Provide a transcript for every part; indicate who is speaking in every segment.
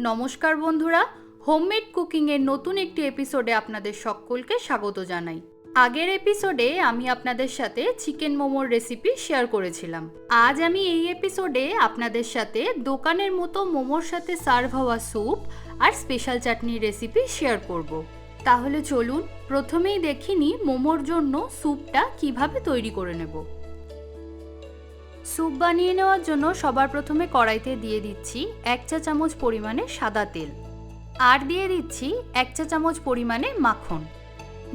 Speaker 1: নমস্কার বন্ধুরা হোমমেড কুকিংয়ের নতুন একটি এপিসোডে আপনাদের সকলকে স্বাগত জানাই। আগের এপিসোডে আমি আপনাদের সাথে চিকেন মোমোর রেসিপি শেয়ার করেছিলাম। আজ আমি এই এপিসোডে আপনাদের সাথে দোকানের মতো মোমোর সাথে সার্ভ হওয়া স্যুপ আর স্পেশাল চাটনির রেসিপি শেয়ার করব। তাহলে চলুন, প্রথমেই দেখিনি মোমোর জন্য স্যুপটা কীভাবে তৈরি করে নেব। স্যুপ বানিয়ে নেওয়ার জন্য সবার প্রথমে কড়াইতে দিয়ে দিচ্ছি এক চা চামচ পরিমাণে সাদা তেল। আর দিয়ে দিচ্ছি এক চা চামচ পরিমাণে মাখন।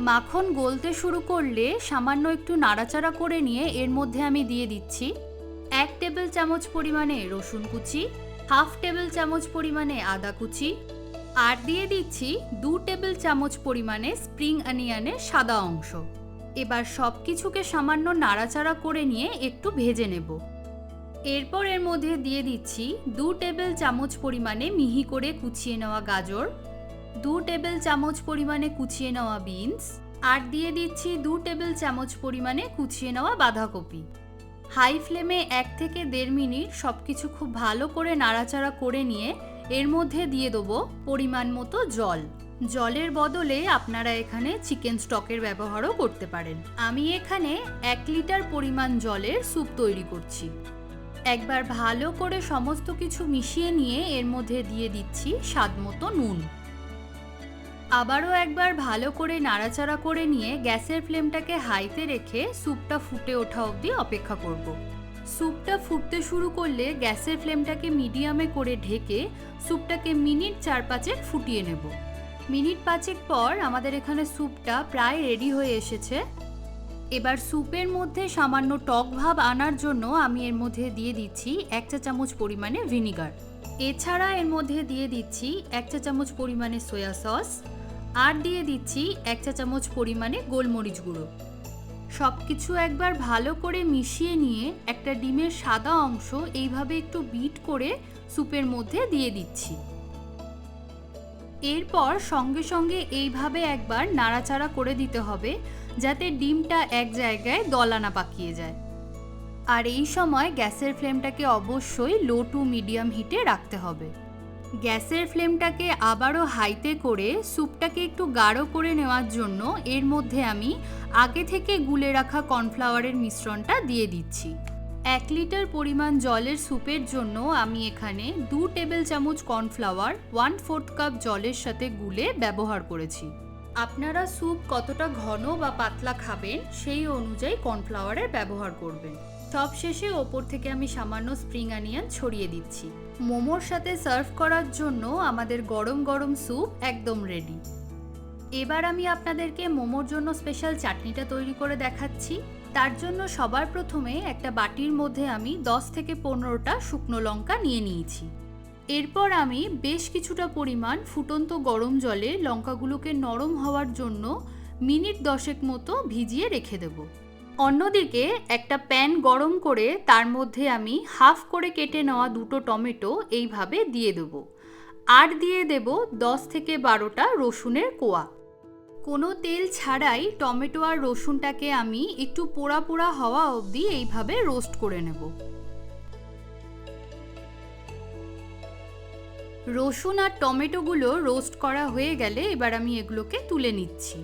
Speaker 1: মাখন গলতে শুরু করলে সামান্য একটু নাড়াচাড়া করে নিয়ে এর মধ্যে আমি দিয়ে দিচ্ছি এক টেবিল চামচ পরিমাণে রসুন কুচি, হাফ টেবিল চামচ পরিমাণে আদা কুচি, আর দিয়ে দিচ্ছি দু টেবিল চামচ পরিমাণে স্প্রিং অনিয়নের সাদা অংশ। এবার সব কিছুকে সামান্য নাড়াচাড়া করে নিয়ে একটু ভেজে নেব। এরপর এর মধ্যে দিয়ে দিচ্ছি দু টেবিল চামচ পরিমাণে মিহি করে কুচিয়ে নেওয়া গাজর, দু টেবিল চামচ পরিমাণে কুচিয়ে নেওয়া বিনস আর দিয়ে দিচ্ছি দু টেবিল চামচ পরিমাণে কুচিয়ে নেওয়া বাঁধাকপি। হাই ফ্লেমে এক থেকে দেড় মিনিট সব কিছু খুব ভালো করে নাড়াচাড়া করে নিয়ে এর মধ্যে দিয়ে দেবো পরিমাণ মতো জল। জলের বদলে আপনারা এখানে চিকেন স্টকের ব্যবহারও করতে পারেন। আমি এখানে এক লিটার পরিমাণ জলের স্যুপ তৈরি করছি। একবার ভালো করে সমস্ত কিছু মিশিয়ে নিয়ে এর মধ্যে দিয়ে দিচ্ছি স্বাদ মতো নুন। আবারও একবার ভালো করে নাড়াচাড়া করে নিয়ে গ্যাসের ফ্লেমটাকে হাইতে রেখে স্যুপটা ফুটে ওঠা অবধি অপেক্ষা করব। স্যুপটা ফুটতে শুরু করলে গ্যাসের ফ্লেমটাকে মিডিয়ামে করে ঢেকে স্যুপটাকে মিনিট চার পাঁচেক ফুটিয়ে নেব। মিনিট পাঁচেক পর আমাদের এখানে স্যুপটা প্রায় রেডি হয়ে এসেছে। এবার স্যুপের মধ্যে সামান্য টক ভাব আনার জন্য আমি এর মধ্যে দিয়ে দিচ্ছি এক চা চামচ পরিমাণে ভিনিগার। এছাড়া এর মধ্যে দিয়ে দিচ্ছি এক চা চামচ পরিমাণে সয়া সস আর দিয়ে দিচ্ছি এক চা চামচ পরিমাণে গোলমরিচ গুঁড়ো। সব কিছু একবার ভালো করে মিশিয়ে নিয়ে একটা ডিমের সাদা অংশ এইভাবে একটু বিট করে স্যুপের মধ্যে দিয়ে দিচ্ছি। এরপর সঙ্গে সঙ্গে এইভাবে একবার নাড়াচাড়া করে দিতে হবে, যাতে ডিমটা এক জায়গায় দলানা পাকিয়ে যায়। আর এই সময় গ্যাসের ফ্লেমটাকে অবশ্যই লো টু মিডিয়াম হিটে রাখতে হবে। গ্যাসের ফ্লেমটাকে আবারও হাইতে করে স্যুপটাকে একটু গাঢ় করে নেওয়ার জন্য এর মধ্যে আমি আগে থেকে গুলে রাখা কর্নফ্লাওয়ারের মিশ্রণটা দিয়ে দিচ্ছি। এক লিটার পরিমাণ জলের স্যুপের জন্য আমি এখানে দু টেবিল চামচ কর্নফ্লাওয়ার ওয়ান ফোর্থ কাপ জলের সাথে গুলে ব্যবহার করেছি। আপনারা স্যুপ কতটা ঘন বা পাতলা খাবেন সেই অনুযায়ী কর্নফ্লাওয়ারের ব্যবহার করবেন। সব শেষে ওপর থেকে আমি সামান্য স্প্রিং অনিয়ন ছড়িয়ে দিচ্ছি। মোমোর সাথে সার্ভ করার জন্য আমাদের গরম গরম স্যুপ একদম রেডি। এবার আমি আপনাদেরকে মোমোর জন্য স্পেশাল চাটনিটা তৈরি করে দেখাচ্ছি। তার জন্য সবার প্রথমে একটা বাটির মধ্যে আমি 10 থেকে পনেরোটা শুকনো লঙ্কা নিয়ে নিয়েছি। এরপর আমি বেশ কিছুটা পরিমাণ ফুটন্ত গরম জলে লঙ্কাগুলোকে নরম হওয়ার জন্য মিনিট দশেক মতো ভিজিয়ে রেখে দেব। অন্যদিকে একটা প্যান গরম করে তার মধ্যে আমি হাফ করে কেটে নেওয়া দুটো টমেটো এইভাবে দিয়ে দেবো। আর দিয়ে দেব দশ থেকে বারোটা রসুনের কোয়া। কোনো তেল ছাড়াই টমেটো আর রসুনটাকে আমি একটু পোড়া পোড়া হওয়া অবধি এইভাবে রোস্ট করে নেব। রসুন আর টমেটোগুলো রোস্ট করা হয়ে গেলে এবার আমি এগুলোকে তুলে নিচ্ছি।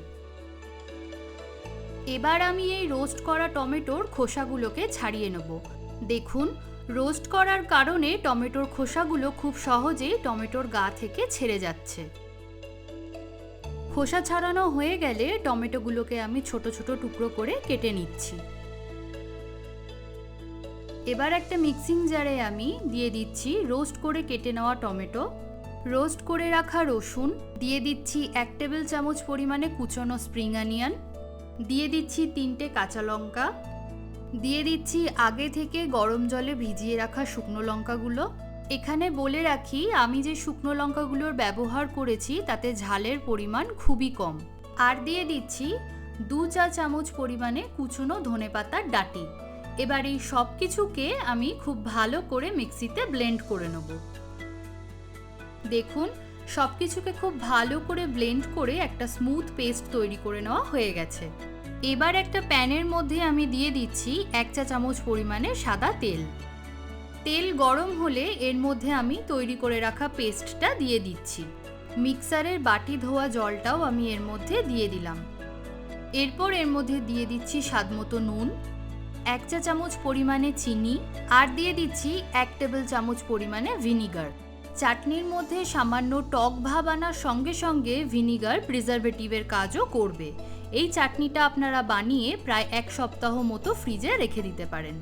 Speaker 1: এবার আমি এই রোস্ট করা টমেটোর খোসাগুলোকে ছাড়িয়ে নেব। দেখুন, রোস্ট করার কারণে টমেটোর খোসাগুলো খুব সহজেই টমেটোর গা থেকে ছেড়ে যাচ্ছে। খোসা ছাড়ানো হয়ে গেলে টমেটোগুলোকে আমি ছোট ছোট টুকরো করে কেটে নিচ্ছি। এবার একটা মিক্সিং জারে আমি দিয়ে দিচ্ছি রোস্ট করে কেটে নেওয়া টমেটো। রোস্ট করে রাখা রসুন, দিয়ে দিচ্ছি এক টেবিল চামচ পরিমাণে কুচনো স্প্রিং অনিয়ন, দিয়ে দিচ্ছি তিনটে কাঁচা লঙ্কা, দিয়ে দিচ্ছি আগে থেকে গরম জলে ভিজিয়ে রাখা শুকনো লঙ্কাগুলো। এখানে বলে রাখি, আমি যে শুকনো লঙ্কাগুলোর ব্যবহার করেছি, তাতে ঝালের পরিমাণ খুবই কম। আর দিয়ে দিচ্ছি দু চা চামচ পরিমাণে কুচনো ধনেপাতার ডাটি। এবার এই সব কিছুকে আমি খুব ভালো করে মিক্সিতে ব্লেন্ড করে নেব। দেখুন সব কিছুকে খুব ভালো করে ব্লেন্ড করে একটা স্মুথ পেস্ট তৈরি করে নেওয়া হয়ে গেছে। এবার একটা প্যানের মধ্যে আমি দিয়ে দিচ্ছি এক চা চামচ পরিমাণে সাদা তেল। তেল গরম হলে এর মধ্যে আমি তৈরি করে রাখা পেস্টটা দিয়ে দিচ্ছি। মিক্সারের বাটি ধোয়া জলটাও আমি এর মধ্যে দিয়ে দিলাম। এরপর এর মধ্যে দিয়ে দিচ্ছি স্বাদমতো নুন, এক চা চামচ পরিমাণে চিনি আর দিয়ে দিচ্ছি এক টেবিল চামচ পরিমাণে ভিনিগার। চাটনির মধ্যে সামান্য টক ভাব আনার সঙ্গে সঙ্গে ভিনিগার প্রিজারভেটিভের কাজও করবে। এই চাটনিটা আপনারা বানিয়ে প্রায় এক সপ্তাহ মতো ফ্রিজে রেখে দিতে পারেন।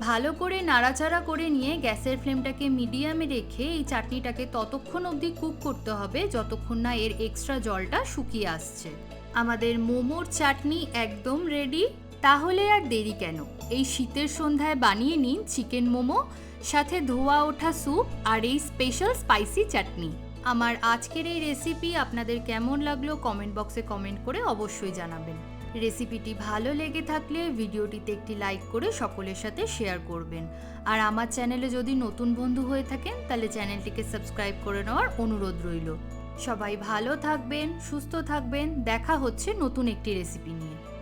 Speaker 1: ভালো করে নাড়াচাড়া করে নিয়ে গ্যাসের ফ্লেমটাকে মিডিয়ামে রেখে এই চাটনিটাকে ততক্ষণ অবধি কুক করতে হবে যতক্ষণ না এর এক্সট্রা জলটা শুকিয়ে আসছে। আমাদের মোমোর চাটনি একদম রেডি। তাহলে আর দেরি কেন? এই শীতের সন্ধ্যায় বানিয়ে নিন চিকেন মোমো, সাথে ধোয়া ওঠা স্যুপ আর এই স্পেশাল স্পাইসি চাটনি। আমার আজকের এই রেসিপি আপনাদের কেমন লাগল কমেন্ট বক্সে কমেন্ট করে অবশ্যই জানাবেন। রেসিপিটি ভালো লেগে থাকলে ভিডিওটিতে একটি লাইক করে সকলের সাথে শেয়ার করবেন। আর আমার চ্যানেলে যদি নতুন বন্ধু হয়ে থাকেন, তাহলে চ্যানেলটিকে সাবস্ক্রাইব করে নেওয়ার অনুরোধ রইল। সবাই ভালো থাকবেন, সুস্থ থাকবেন, দেখা হচ্ছে নতুন একটি রেসিপি নিয়ে।